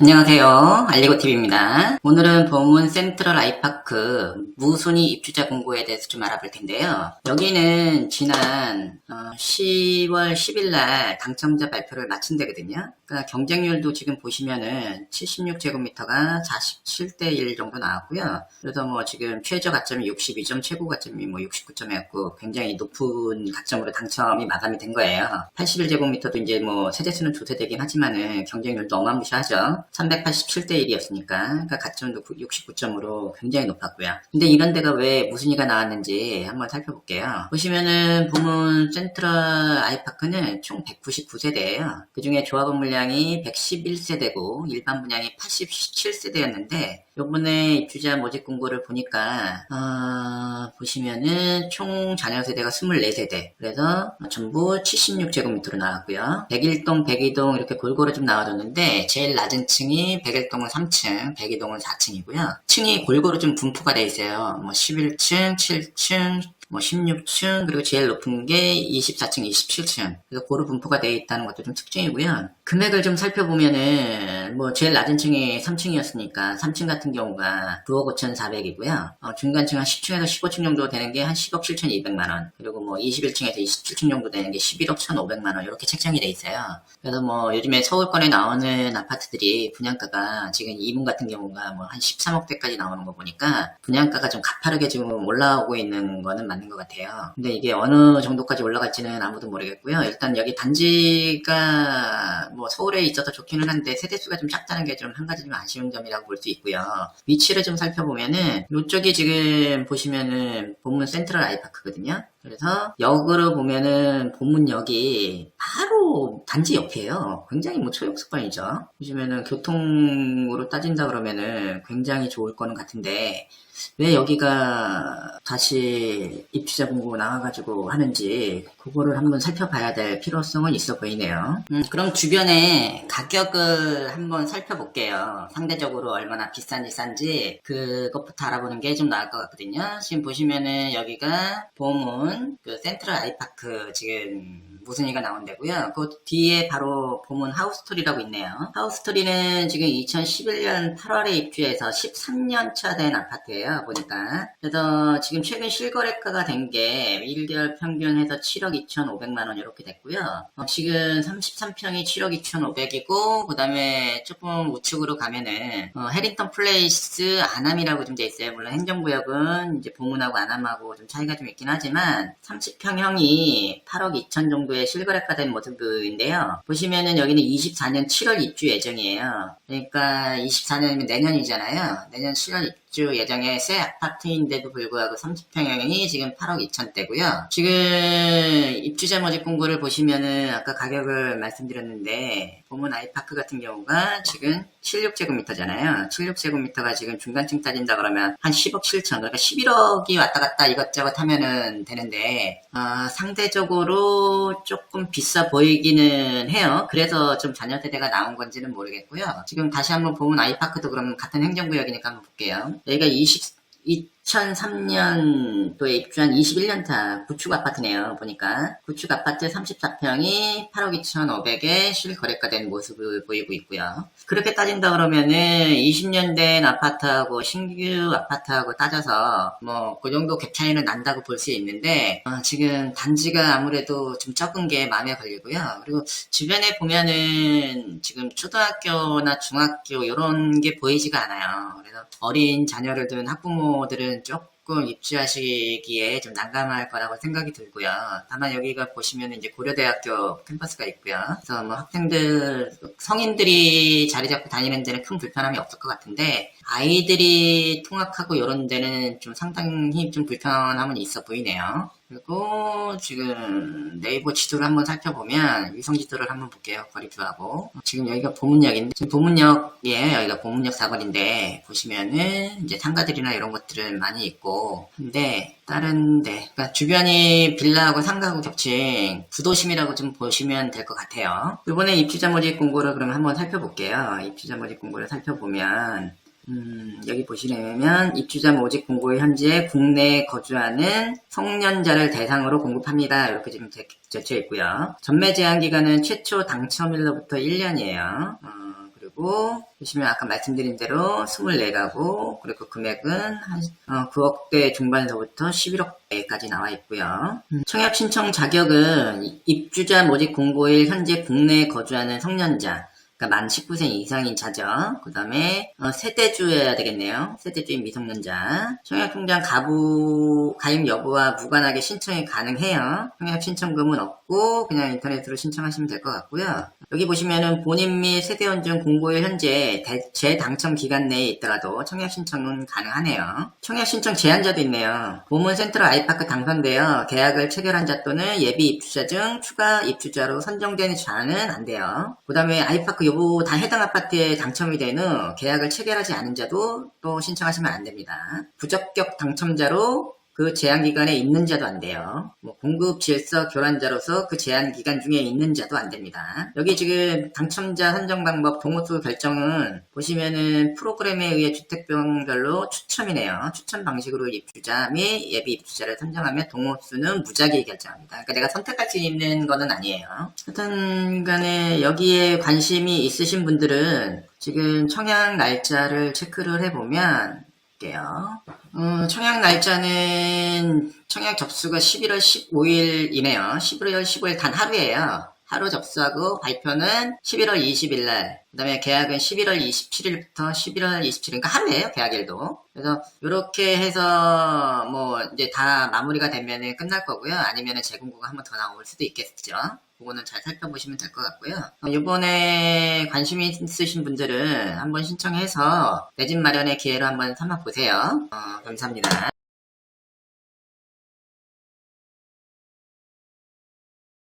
안녕하세요. 알리고TV입니다. 오늘은 범문 센트럴 아이파크 무순위 입주자 공고에 대해서 좀 알아볼 텐데요. 여기는 지난 10월 10일 날 당첨자 발표를 마친 데거든요. 그러니까 경쟁률도 지금 보시면은 76제곱미터가 47대 1 정도 나왔고요. 그래서 뭐 지금 최저 가점이 62점, 최고 가점이 뭐 69점이었고 굉장히 높은 가점으로 당첨이 마감이 된 거예요. 81제곱미터도 이제 뭐 세대 수는 두 세대긴 하지만은 경쟁률도 어마무시하죠. 387대 1이었으니까 그러니까 가점도 69점으로 굉장히 높았고요. 근데 이런 데가 왜 무슨 이가 나왔는지 한번 살펴볼게요. 보시면은 보문 센트럴 아이파크는 총 199세대예요. 그 중에 조합원 물량이 111세대고 일반 분양이 87세대였는데 요번에 입주자 모집 공고를 보니까 어, 보시면은 총 잔여 세대가 24세대. 그래서 전부 76제곱미터로 나왔고요. 101동 102동 이렇게 골고루 좀 나와줬는데 제일 낮은 층이 101동은 3층 102동은 4층이고요. 층이 골고루 좀 분포가 돼 있어요. 뭐 11층 7층 뭐 16층 그리고 제일 높은 게 24층, 27층 그래서 고루 분포가 되어 있다는 것도 좀 특징이고요. 금액을 좀 살펴보면은 뭐 제일 낮은 층이 3층이었으니까 3층 같은 경우가 9억 5,400이고요. 어, 중간층 한 10층에서 15층 정도 되는 게 한 10억 7,200만 원 그리고 뭐 21층에서 27층 정도 되는 게 11억 1,500만 원 이렇게 책정이 돼 있어요. 그래서 뭐 요즘에 서울권에 나오는 아파트들이 분양가가 지금 이문 같은 경우가 뭐 한 13억대까지 나오는 거 보니까 분양가가 좀 가파르게 지금 올라오고 있는 거는 맞는 것 같아요. 근데 이게 어느 정도까지 올라갈지는 아무도 모르겠고요. 일단 여기 단지가 뭐 서울에 있어서 좋기는 한데 세대수가 좀 작다는 게 좀 한 가지 좀 아쉬운 점이라고 볼 수 있고요. 위치를 좀 살펴보면은 이쪽이 지금 보시면은 본문 센트럴 아이파크거든요. 그래서 역으로 보면은 본문역이 바로 단지 옆이에요. 굉장히 뭐 초역습관이죠. 보시면은 교통으로 따진다 그러면은 굉장히 좋을 거는 같은데 왜 여기가 다시 입주자 공고 나와가지고 하는지 그거를 한번 살펴봐야 될 필요성은 있어 보이네요. 음, 그럼 주변에 가격을 한번 살펴볼게요. 상대적으로 얼마나 비싼지 싼지 그것부터 알아보는 게 좀 나을 것 같거든요. 지금 보시면은 여기가 보문 그 센트럴 아이파크 지금 무슨 이가 나온 데고요. 그 뒤에 바로 보문 하우스토리라고 있네요. 하우스토리는 지금 2011년 8월에 입주해서 13년 차 된 아파트예요. 보니까. 그래서 지금 최근 실거래가가 된 게 1개월 평균해서 7억 2,500만 원 이렇게 됐고요. 어, 지금 33평이 7억 2,500이고 그 다음에 조금 우측으로 가면은 어, 해링턴 플레이스 아남이라고 좀 돼 있어요. 물론 행정구역은 이제 보문하고 아남하고 좀 차이가 좀 있긴 하지만 30평형이 8억 2천 정도의 실거래가 된 모습인데요. 보시면은 여기는 24년 7월 입주 예정이에요. 그러니까 24년이면 내년이잖아요. 내년 7월 입주 예정의 새 아파트인데도 불구하고 30평형이 지금 8억 2천대고요. 지금 입주자 모집 공고를 보시면은 아까 가격을 말씀드렸는데 보문 아이파크 같은 경우가 지금 76제곱미터잖아요. 76제곱미터가 지금 중간층 따진다 그러면 한 10억 7천 그러니까 11억이 왔다 갔다 이것저것 하면은 되는 데 어, 상대적으로 조금 비싸 보이기는 해요. 그래서 좀 잔여 세대가 나온 건지는 모르겠고요. 지금 다시 한번 보면 아이파크도 그러면 같은 행정구역이니까 한번 볼게요. 여기가 20 2003년도에 입주한 21년차 구축 아파트네요. 보니까 구축 아파트 34평이 8억 2,500에 실거래가 된 모습을 보이고 있고요. 그렇게 따진다 그러면은 20년 된 아파트하고 신규 아파트하고 따져서 뭐 그 정도 갭 차이는 난다고 볼 수 있는데 어, 지금 단지가 아무래도 좀 적은 게 마음에 걸리고요. 그리고 주변에 보면은 지금 초등학교나 중학교 이런 게 보이지가 않아요. 그래서 어린 자녀를 둔 학부모들은 조금 입주하시기에 좀 난감할 거라고 생각이 들고요. 다만 여기가 보시면 이제 고려대학교 캠퍼스가 있고요. 그래서 뭐 학생들, 성인들이 자리 잡고 다니는 데는 큰 불편함이 없을 것 같은데 아이들이 통학하고 이런 데는 좀 상당히 좀 불편함은 있어 보이네요. 그리고 지금 네이버 지도를 한번 살펴보면 위성 지도를 한번 볼게요. 거리표하고 지금 여기가 보문역인데 지금 보문역이에요. 여기가 보문역 사거리인데 보시면은 이제 상가들이나 이런 것들은 많이 있고 근데 다른 데 그러니까 주변이 빌라하고 상가하고 겹친 부도심이라고 좀 보시면 될 것 같아요. 이번에 입주자 모집 공고를 그럼 한번 살펴볼게요. 입주자 모집 공고를 살펴보면 음, 여기 보시려면 입주자 모집 공고에 현재 국내에 거주하는 성년자를 대상으로 공급합니다. 이렇게 지금 적혀 있고요. 전매 제한 기간은 최초 당첨일로부터 1년이에요. 어, 그리고 보시면 아까 말씀드린 대로 24가구, 그리고 금액은 한, 어, 9억대 중반서부터 11억대까지 나와 있고요. 음, 청약 신청 자격은 입주자 모집 공고일 현재 국내에 거주하는 성년자, 그러니까 만 19세 이상인 자죠. 그 다음에 세대주여야 되겠네요. 세대주인 미성년자. 청약통장 가부 가입 여부와 무관하게 신청이 가능해요. 청약 신청금은 없고 그냥 인터넷으로 신청하시면 될 것 같고요. 여기 보시면은 본인 및 세대원증 공고일 현재 대- 재당첨 기간 내에 있더라도 청약 신청은 가능하네요. 청약 신청 제한자도 있네요. 보문 센트럴 아이파크 당선되어 계약을 체결한 자 또는 예비 입주자 중 추가 입주자로 선정된 자는 안 돼요. 그 다음에 아이파크 요거 다 해당 아파트에 당첨이 된 후 계약을 체결하지 않은 자도 또 신청하시면 안 됩니다. 부적격 당첨자로 그 제한 기간에 있는 자도 안 돼요. 뭐 공급 질서 교란자로서 그 제한 기간 중에 있는 자도 안 됩니다. 여기 지금 당첨자 선정 방법 동호수 결정은 보시면은 프로그램에 의해 주택병별로 추첨이네요. 추첨 방식으로 입주자 및 예비 입주자를 선정하면 동호수는 무작위 결정합니다. 그러니까 내가 선택할 수 있는 거는 아니에요. 하여튼 간에 여기에 관심이 있으신 분들은 지금 청약 날짜를 체크를 해보면 볼게요. 어, 청약 날짜는 청약 접수가 11월 15일이네요. 11월 15일 단 하루예요. 하루 접수하고 발표는 11월 20일 날. 그 다음에 계약은 11월 27일부터 11월 27일. 그러니까 하루예요, 계약일도. 그래서 이렇게 해서 뭐 이제 다 마무리가 되면은 끝날 거고요. 아니면은 재공고가 한 번 더 나올 수도 있겠죠. 그거는 잘 살펴보시면 될 것 같고요. 어, 이번에 관심 이 있으신 분들은 한번 신청해서 내 집 마련의 기회로 한번 삼아 보세요. 어, 감사합니다.